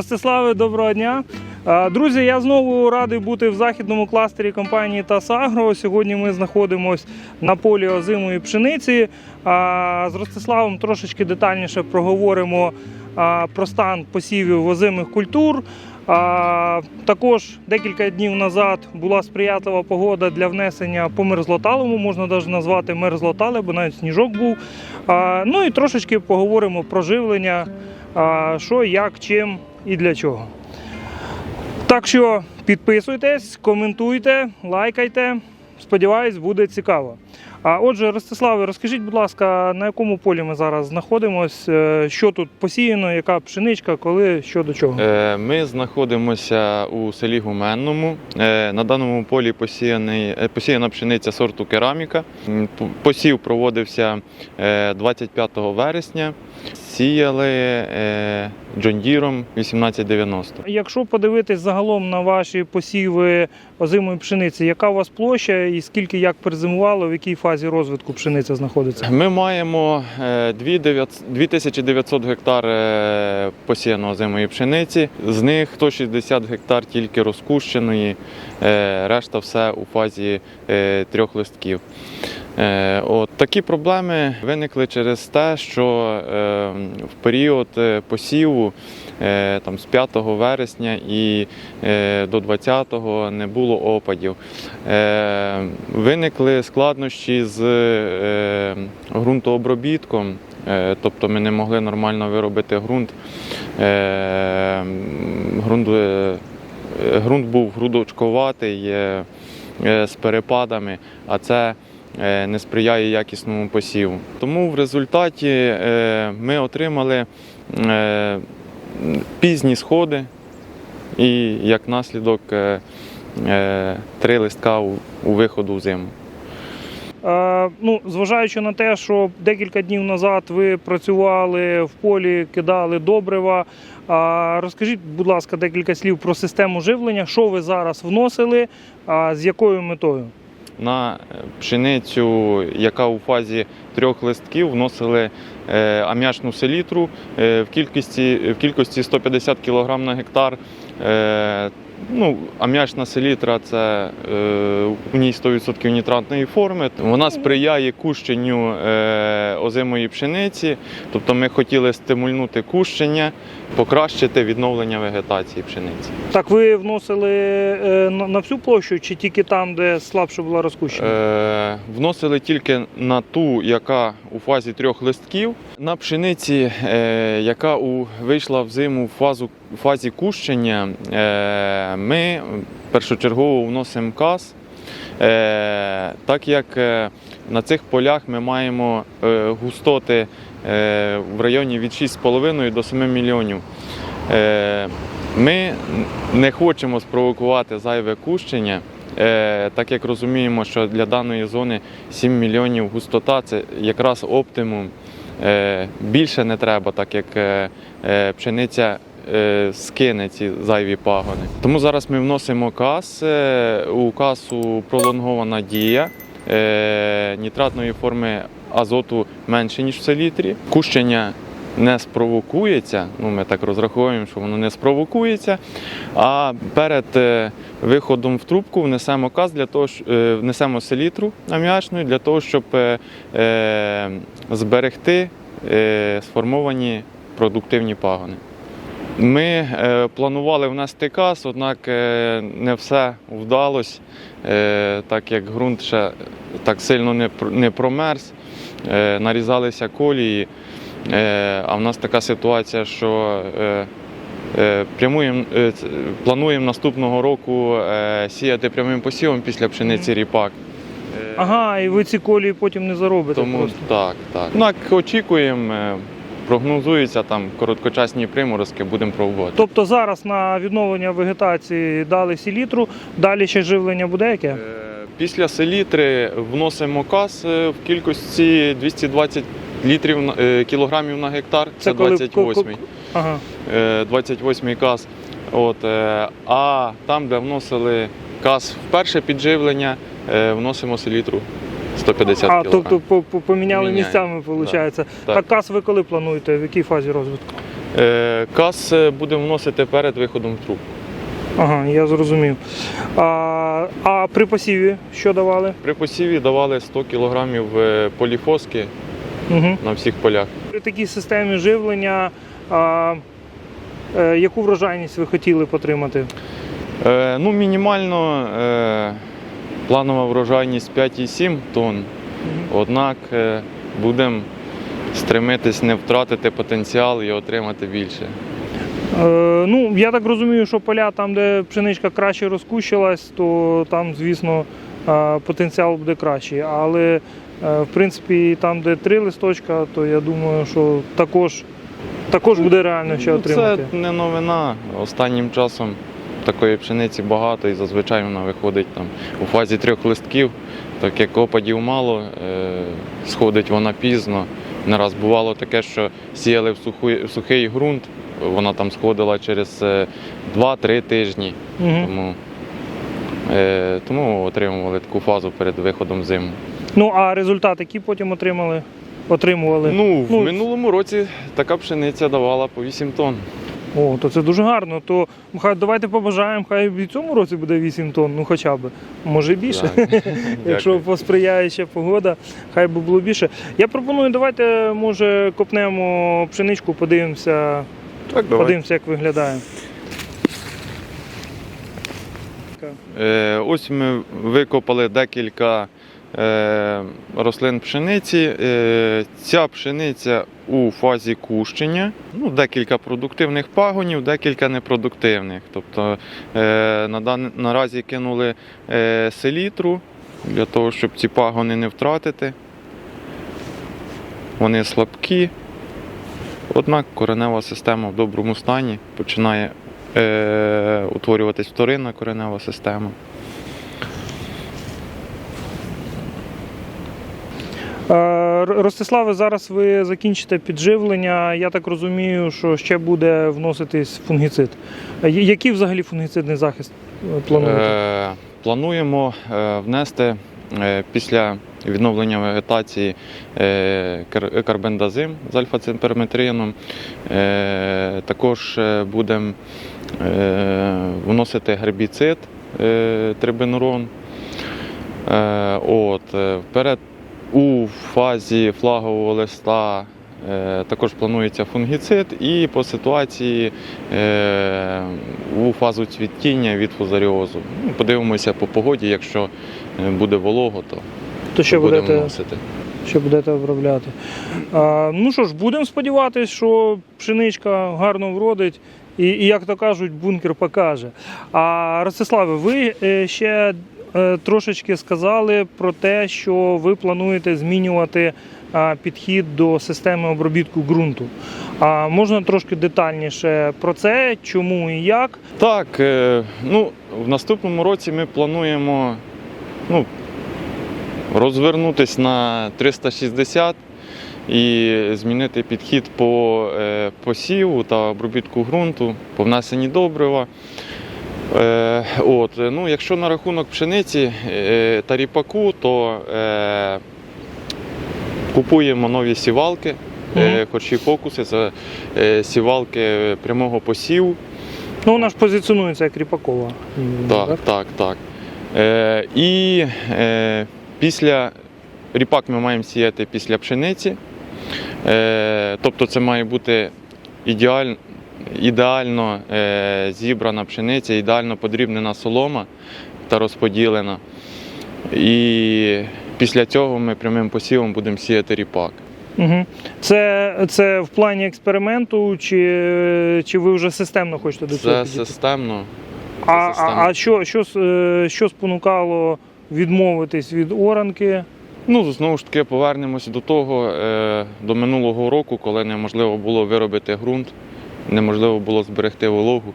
Ростиславе, доброго дня. Друзі, я знову радий бути в західному кластері компанії ТАСАГРО. Сьогодні ми знаходимося на полі озимої пшениці. З Ростиславом трошечки детальніше проговоримо про стан посівів озимих культур. Також декілька днів назад була сприятлива погода для внесення по мерзлоталому, можна навіть назвати мерзлотале, бо навіть сніжок був. Ну і трошечки поговоримо про живлення, що, як, чим і для чого. Так що підписуйтесь, коментуйте, лайкайте. Сподіваюсь, буде цікаво. А отже, Ростиславе, розкажіть, будь ласка, на якому полі ми зараз знаходимося, що тут посіяно, яка пшеничка, коли, що до чого? Е, Ми знаходимося у селі Гуменному. Е, На даному полі е, посіяна пшениця сорту кераміка. Посів проводився е, 25 вересня. Сіяли е, Джондіром 1890. Якщо подивитись загалом на ваші посіви озимої пшениці, яка у вас площа і скільки як перезимувало, в якій фазі розвитку пшениця знаходиться? Ми маємо е, 2900 2900 гектар посіяного посіяно озимої пшениці. З них 160 гектар тільки розкущеної, е, решта все у фазі е, трьох листків. Е, От такі проблеми виникли через те, що е, в період е, посіву там, з 5 вересня і до 20-го не було опадів. Виникли складнощі з ґрунтообробітком, тобто ми не могли нормально виробити ґрунт. Ґрунт, ґрунт був грудочковатий з перепадами, а це не сприяє якісному посіву. Тому в результаті е, ми отримали е, пізні сходи і як наслідок е, е, три листка у, виходу в зиму. Е, ну, зважаючи на те, що декілька днів назад ви працювали в полі, кидали добрива. Розкажіть, будь ласка, декілька слів про систему живлення, що ви зараз вносили, з якою метою? На пшеницю, яка у фазі трьох листків, вносили е, ам'ячну селітру е, в кількості, в кількості 150 кг на гектар. Е, Ну, ам'ячна селітра це у ній 100% нітратної форми. Вона сприяє кущенню озимої пшениці. Тобто ми хотіли стимульнути кущення, покращити відновлення вегетації пшениці. Так, ви вносили е, на, всю площу чи тільки там, де слабше була розкущена? Е, вносили тільки на ту, яка у фазі трьох листків. На пшениці, е, яка у, вийшла в зиму в фазу, в фазі кущення, е, ми першочергово вносимо каз. Е, так як на цих полях ми маємо е, густоти е, в районі від 6,5 до 7 мільйонів. Е, ми не хочемо спровокувати зайве кущення, так як розуміємо, що для даної зони 7 мільйонів густота це якраз оптимум. Більше не треба, так як пшениця скине ці зайві пагони. Тому зараз ми вносимо кас. У касу пролонгована дія нітратної форми азоту менше, ніж в селітрі. Кущення не спровокується. Ну, ми так розраховуємо, що воно не спровокується. А перед е, виходом в трубку внесемо каз для того, е, внесемо селітру аміачну для того, щоб е, е, зберегти е, сформовані продуктивні пагони. Ми е, планували внести каз, однак е, не все вдалося, е, так як ґрунт ще так сильно не, промерз, нарізалися колії. А в нас така ситуація, що прямуємо, плануємо наступного року сіяти прямим посівом після пшениці ріпак. Ага, і ви ці колії потім не заробите. тому просто. так, так. Однак очікуємо, прогнозуються там короткочасні приморозки, будемо пробувати. Тобто зараз на відновлення вегетації дали селітру, далі ще живлення буде яке? Е, Після селітри вносимо каз е, в кількості 220 літрів е, кілограмів на гектар. Це, коли- 28-й. Ага. 28-й. От, а там, де вносили каз в перше підживлення, вносимо селітру 150 А, кг. тобто по- по- поміняли Міняємо. місцями, виходить. Так. Так кас ви коли плануєте? В якій фазі розвитку? Е, Каз е, будемо вносити перед виходом в трубку. Ага, я зрозумів. А, а при посіві що давали? При посіві давали 100 кг поліфоски Угу. на всіх полях. При такій системі живлення, а, е, яку врожайність ви хотіли б отримати? Е, ну, мінімально е, планова врожайність 5,7 тонн. Однак е, будемо стремитись не втратити потенціал і отримати більше. Е, ну, я так розумію, що поля там, де пшеничка краще розкущилась, то там, звісно, е, потенціал буде кращий. Але в принципі, там, де три листочка, то я думаю, що також, також буде реально ще Ну, отримати. Це не новина. Останнім часом такої пшениці багато і зазвичай вона виходить там у фазі трьох листків, так як опадів мало, е, сходить вона пізно. Не раз бувало таке, що сіяли в, сухий, в сухий ґрунт, вона там сходила через е, 2-3 тижні. Мгм. Тому, е, тому отримували таку фазу перед виходом в зиму. Ну, а результат, який потім отримали? Отримували? Ну, в Ну, минулому році така пшениця давала по 8 тонн. О, то це дуже гарно. То хай давайте побажаємо, хай в цьому році буде 8 тонн, ну хоча б. Може більше. Якщо посприяє ще погода, хай би було більше. Я пропоную, давайте, може, копнемо пшеничку, подивимося, Так, подивимося, як виглядає. Е, Ось ми викопали декілька рослин пшениці. Е, Ця пшениця у фазі кущення. Ну, декілька продуктивних пагонів, декілька непродуктивних. Тобто е, наразі кинули е, селітру для того, щоб ці пагони не втратити. Вони слабкі. Однак коренева система в доброму стані починає е, утворюватись вторинна коренева система. Е, Р- Ростиславе, зараз ви закінчите підживлення. Я так розумію, що ще буде вноситись фунгіцид. Е, Який взагалі фунгіцидний захист е, плануєте? Е, плануємо е, внести е, після відновлення вегетації е, карбендазим з альфа-цимперметрином. Е, також е, будемо е, вносити гербіцид е, трибенурон. Е, от, е, вперед у фазі флагового листа е, також планується фунгіцид і по ситуації е, у фазу цвітіння від фузаріозу. Ну, Подивимося по погоді, якщо е, буде волого, то, То ще то будемо будете, вносити. ще будете обробляти. А, ну що ж, будемо сподіватися, що пшеничка гарно вродить. І, і як то кажуть, бункер покаже. А Ростиславе, ви ще трошечки сказали про те, що ви плануєте змінювати підхід до системи обробітку ґрунту. А можна трошки детальніше про це, чому і як? Так, е, ну, в наступному році ми плануємо ну, розвернутись на 360 і змінити підхід по е, посіву та обробітку ґрунту, по внесенні добрива. Е, от, е, ну, якщо на рахунок пшениці е, та ріпаку, то е, купуємо нові сівалки, е, і фокуси, це е, сівалки прямого посіву. Ну, вона ж позиціонується як Ріпакова. Так, так, так. Е, і е, після ріпак ми маємо сіяти після пшениці. Е, тобто це має бути ідеаль, ідеально е, зібрана пшениця, ідеально подрібнена солома та розподілена. І після цього ми прямим посівом будемо сіяти ріпак. Угу. Це, це в плані експерименту, чи, чи ви вже системно хочете до цього Це підійти? системно. А, а, системно. а що, що, е, що спонукало відмовитись від оранки? Ну, знову ж таки, повернемося до того, е, до минулого року, коли неможливо було виробити ґрунт, неможливо було зберегти вологу.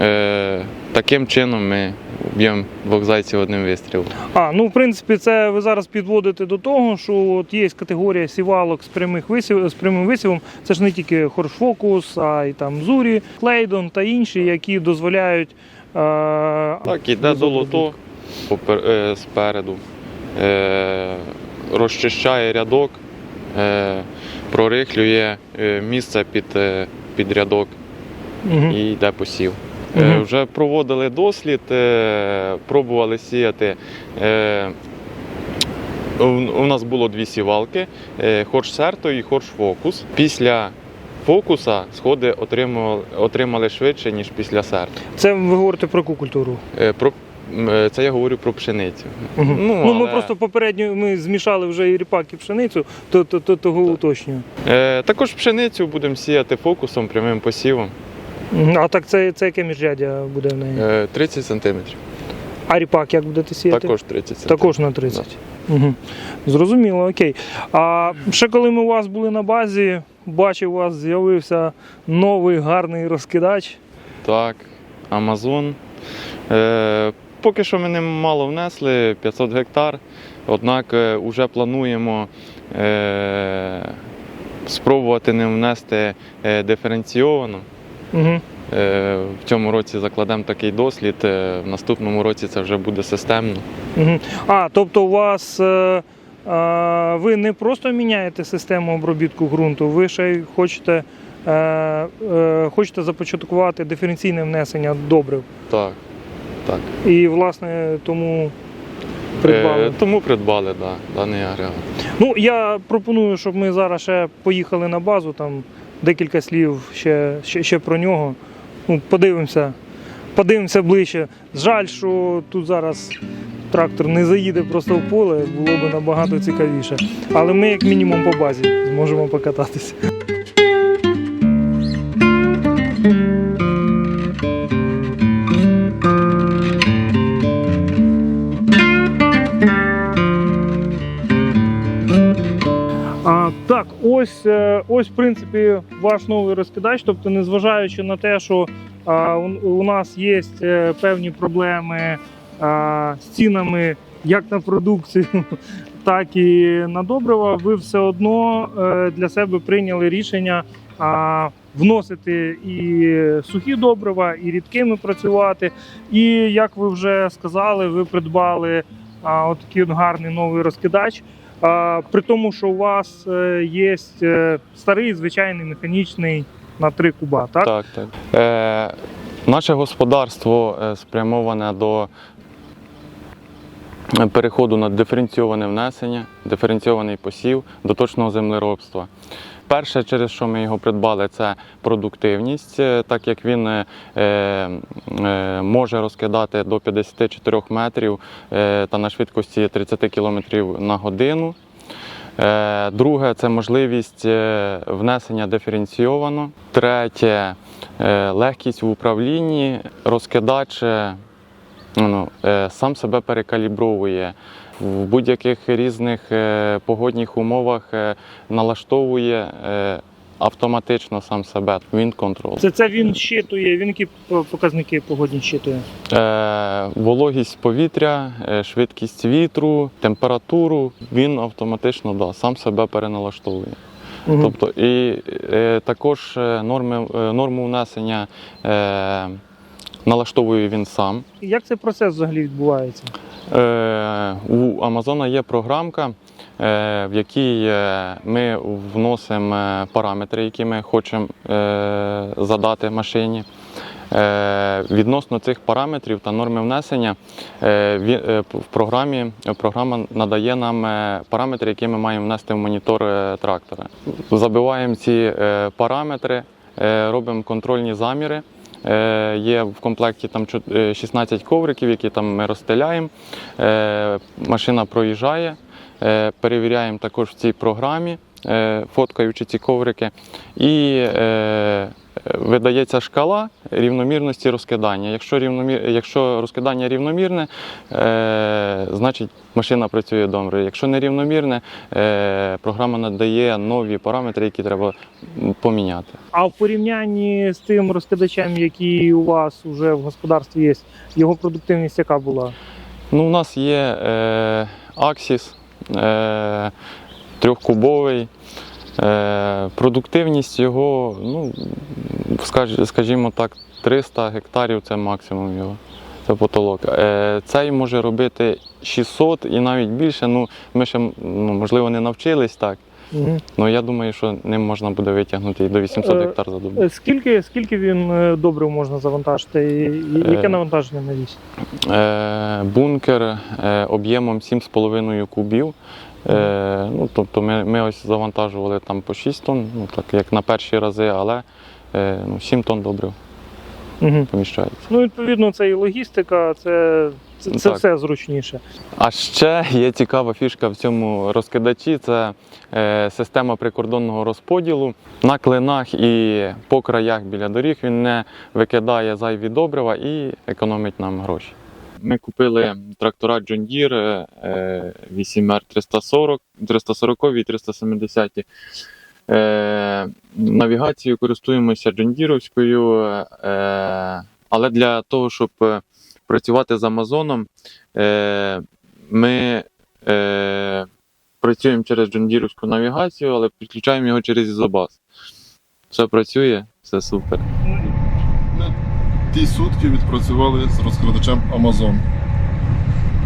Е, таким чином ми б'ємо двох зайців одним вистрілом. А, ну в принципі, це ви зараз підводите до того, що от є категорія сівалок з прямих висів, з прямим висівом. Це ж не тільки хоршфокус, а й там зурі, клейдон та інші, які дозволяють. Е, Так, іде до лото попер- е, спереду, е, розчищає рядок, е, прорихлює е, місце під е, під рядок Мгм. і йде посів. Е, Вже проводили дослід, е, пробували сіяти. е, У нас було дві сівалки: е, Хорш Серто і Хорш Фокус. Після фокуса сходи отримали, отримали швидше, ніж після серто. Це ви говорите про яку культуру? Е, Про, це я говорю про пшеницю. Мгм. Ну, Ну, ми просто попередньо ми змішали вже і ріпак, і пшеницю, то, то, то того уточнюю. Е, Також пшеницю будемо сіяти фокусом, прямим посівом А так це, це яке міжрядя буде в неї? Е, 30 сантиметрів. А ріпак як будете сіяти? Також 30 сантиметрів. Також на 30. Угу. Зрозуміло, окей. А ще коли ми у вас були на базі, бачив, у вас з'явився новий гарний розкидач. Так, Амазон. Е, поки що ми не мало внесли 500 гектар, однак вже плануємо е, спробувати не внести е, диференційовано. Угу. Е, в цьому році закладемо такий дослід, е, в наступному році це вже буде системно. Угу. А, тобто у вас е, е, ви не просто міняєте систему обробітку ґрунту, ви ще й хочете, е, е, хочете започаткувати диференційне внесення добрив. Так, так. І, власне, тому придбали. Е, тому придбали да, даний агрегат. Ну, я пропоную, щоб ми зараз ще поїхали на базу, там декілька слів ще, ще, ще про нього. Ну, подивимося, подивимося ближче. Жаль, що тут зараз трактор не заїде просто в поле, було б набагато цікавіше. Але ми, як мінімум, по базі зможемо покататися. Принципі, ваш новий розкидач. Тобто, незважаючи на те, що а, у, у нас є е, певні проблеми а, з цінами як на продукцію, так і на добрива, ви все одно е, для себе прийняли рішення а, вносити і сухі добрива, і рідкими працювати. І як ви вже сказали, ви придбали а, отакий от гарний новий розкидач. При тому, що у вас е, є е, старий звичайний механічний на 3 куба, так? Так, так. Е, наше господарство е, спрямоване до переходу на диференційоване внесення, диференційований посів, до точного землеробства. Перше, через що ми його придбали, це продуктивність, е, так як він е, е, може розкидати до 54 метрів е, та на швидкості 30 км на годину. Е, Друге це можливість е, внесення диференційовано. Третє е, легкість в управлінні. Розкидач е, ну, е, сам себе перекалібровує. В будь-яких різних е, погодних умовах е, налаштовує е, автоматично сам себе. Він контрол. Це, це він щитує, він які показники погодні щитує. Е, вологість повітря, швидкість вітру, температуру. Він автоматично да, сам себе переналаштовує. Мгм. Тобто і е, також норми, е, норму внесення е, налаштовує він сам. Як цей процес взагалі відбувається? Е, у Амазона є програмка, е, в якій е, ми вносимо параметри, які ми хочемо задати машині. Відносно цих параметрів та норми внесення в програмі програма надає нам параметри, які ми маємо внести в монітор трактора. Забиваємо ці параметри, робимо контрольні заміри. Е, Є в комплекті там е, 16 ковриків, які там ми розстеляємо. Е, Машина проїжджає, е, перевіряємо також в цій програмі, е, фоткаючи ці коврики. І е, видається шкала рівномірності розкидання. Якщо, рівномір... Якщо розкидання рівномірне, е... значить машина працює добре. Якщо нерівномірне, е... програма надає нові параметри, які треба поміняти. А в порівнянні з тим розкидачем, який у вас вже в господарстві є, його продуктивність яка була? Ну, у нас є е... Axis е... трьохкубовий. Е... Продуктивність його, ну, скажімо так, 300 гектарів це максимум його. Це потолок. Е, Цей може робити 600 і навіть більше. Ну, ми ще ну, можливо не навчились так. Мгм. Ну я думаю, що ним можна буде витягнути і до 800 Е, гектар за добу. Скільки, скільки він добрив можна завантажити? І- Яке навантаження на вісь? Бункер об'ємом 7,5 кубів. Е, ну, тобто ми, ми ось завантажували там по 6 тонн, ну, так як на перші рази, але е, ну, 7 тонн добрив Угу. поміщається. Ну, відповідно, це і логістика, це, це, це Так. все зручніше. А ще є цікава фішка в цьому розкидачі це е, система прикордонного розподілу. На клинах і по краях біля доріг він не викидає зайві добрива і економить нам гроші. Ми купили трактора John Deere е, 8R 340, 340 і 370. Е, навігацією користуємося John Deere'овською, е, але для того, щоб е, працювати з Амазоном, е, ми е, працюємо через джондірівську навігацію, але підключаємо його через Ізобас. Все працює, все супер. Ті сутки відпрацювали з розкладачем Amazon.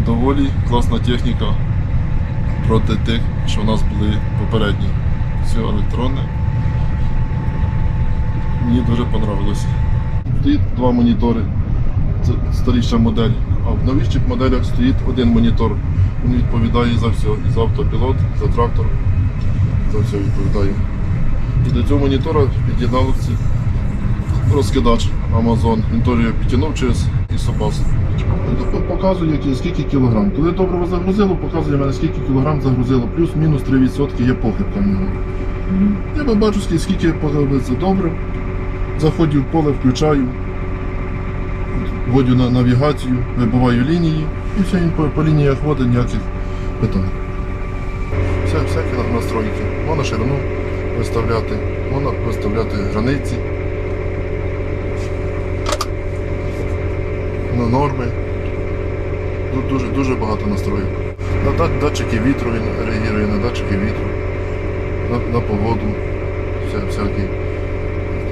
Доволі класна техніка проти тих, що в нас були попередні. Все електронне. Мені дуже понравилося. Стоїть два монітори. Це старіша модель. А в новіших моделях стоїть один монітор. Він відповідає за все. І за автопілот, за трактор. За все відповідає. І до цього монітора під'єднався розкидач Amazon. Він його підтягнув через ісобас. Тут Показує скільки кілограм. Коли добре загрузило, показує мене скільки кілограм загрузило, плюс-мінус 3% є похибка в нього. Я бачу, скільки- погибиться добре. Заходжу в поле, включаю, вводю на навігацію, вибиваю лінії і все, він по, по лініях ходить, ніяких питань. Все, всякі настройки. Можна ширину виставляти, можна виставляти границі. На норми. Тут дуже, дуже багато настроїв. На датчики вітру він реагує, на датчики вітру, на, на погоду, Вся, всякі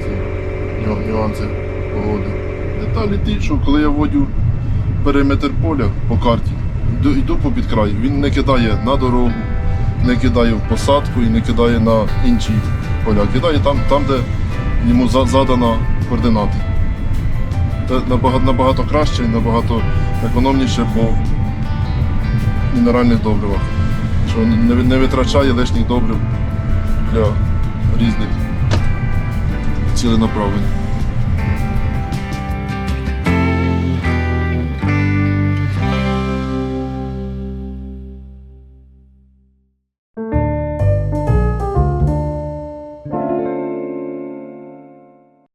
ці нюанси погоди. Деталі ті, що коли я вводю периметр поля по карті, йду, йду по під край, він не кидає на дорогу, не кидає в посадку і не кидає на інші поля. Кидає там, там де йому за- задано координати. Набагато, набагато краще і набагато економніше по мінеральних добривах. Що не, не витрачає лишніх добрив для різних ціленаправлень.